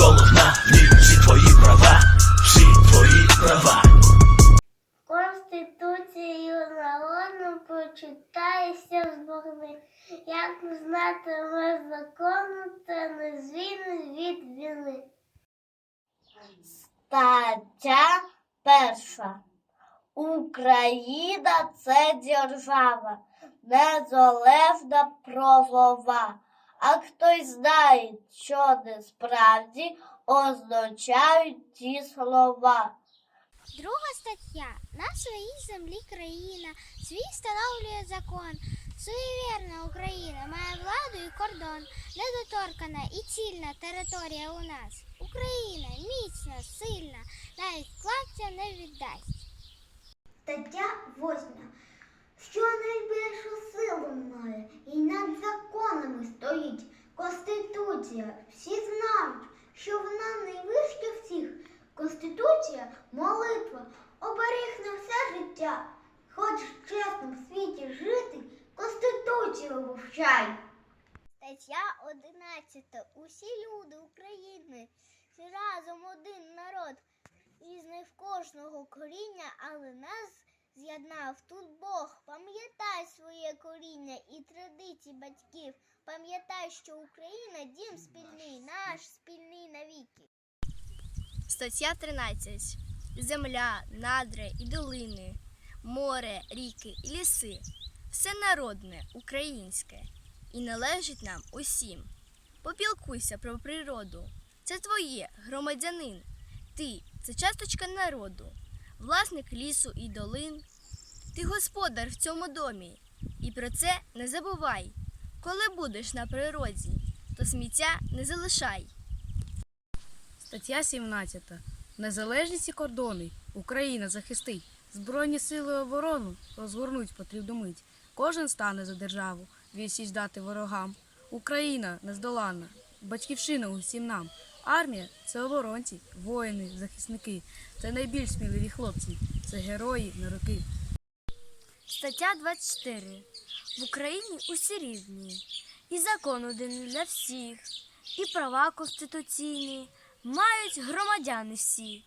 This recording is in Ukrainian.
головна, всі твої права, всі твої права. Конституцію народу почитайся з богни. Як не знати закону, та не звіни від війни. Стаття перша. Україна це держава, незалежна правова. А хтось знає, що насправді означають ті слова. Друга стаття. На своїй землі країна свій встановлює закон. Суєвірна Україна має владу і кордон, недоторкана і цільна територія у нас. Україна міцна, сильна, навіть плаття не віддасть. Стаття 8. Що найбільшу Конституція. Всі знають, що вона найвища всіх. Конституція молитва, оберіг на все життя. Хочеш в чесному світі жити, Конституцію вивчай. Стаття 11. Усі люди України разом один народ. В кожного коріння, але нас з'єднав тут Бог. Пам'ятай своє коріння і традиції батьків. Пам'ятай, що Україна дім спільний, наш спільний навіки. Стаття 13. Земля, надри і долини, море, ріки і ліси все народне, українське і належить нам усім. Попілкуйся про природу. Це твоє, громадянин. Ти це часточка народу, власник лісу і долин. Ти господар в цьому домі. І про це не забувай. Коли будеш на природі, то сміття не залишай. Стаття 17. Незалежність і кордони. Україна захистить. Збройні сили оборону розгорнуть потрібну мить. Кожен стане за державу, відсіч дати ворогам. Україна нездоланна, батьківщина усім нам. Армія це оборонці, воїни, захисники. Це найбільш сміливі хлопці. Це герої на роки. Стаття 24. В Україні усі рівні, і закон один для всіх, і права конституційні мають громадяни всі.